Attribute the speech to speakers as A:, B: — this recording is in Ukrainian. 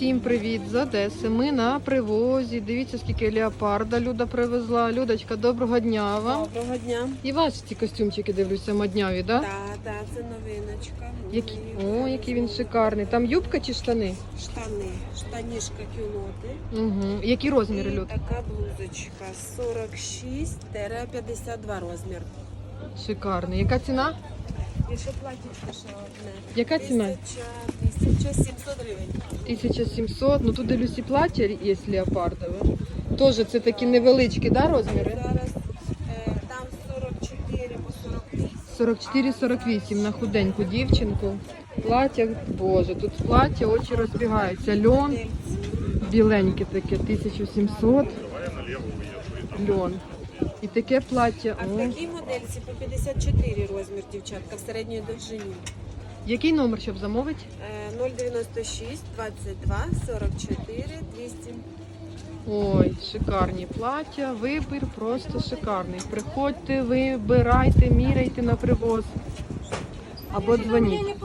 A: Всім привіт з Одеси. Ми на привозі. Дивіться, скільки леопарда Люда привезла. Людочка, доброго дня вам.
B: Доброго дня.
A: І ваші ці костюмчики дивлюся модняві, да?
B: Так, так, це новиночка.
A: Які... О, який він шикарний. Там юбка чи штани?
B: Штани, штанішка кюлоти.
A: Угу. Які розміри
B: І
A: Люд?
B: така блузочка 46-52 розмір.
A: Шикарний. Яка ціна?
B: І ще платічка ще одне.
A: Яка ціна?
B: 1000 1700 гривень.
A: 1700. Ну тут дивлюсь і плаття є леопардове. Теж це такі невеличкі, да, розміри?
B: Зараз е, там 44 по 48.
A: 44-48 на худеньку дівчинку. Плаття, боже, тут плаття, очі розбігаються. Льон. Біленьке таке, 1700. Льон. І таке плаття.
B: А в
A: О.
B: такій модельці по 54 розмір, дівчатка, в середньої довжині.
A: Який номер, щоб замовити?
B: Е, 096 22 44 200.
A: Ой, шикарні плаття. Вибір просто шикарний. Приходьте, вибирайте, міряйте на привоз. Або дзвоніть.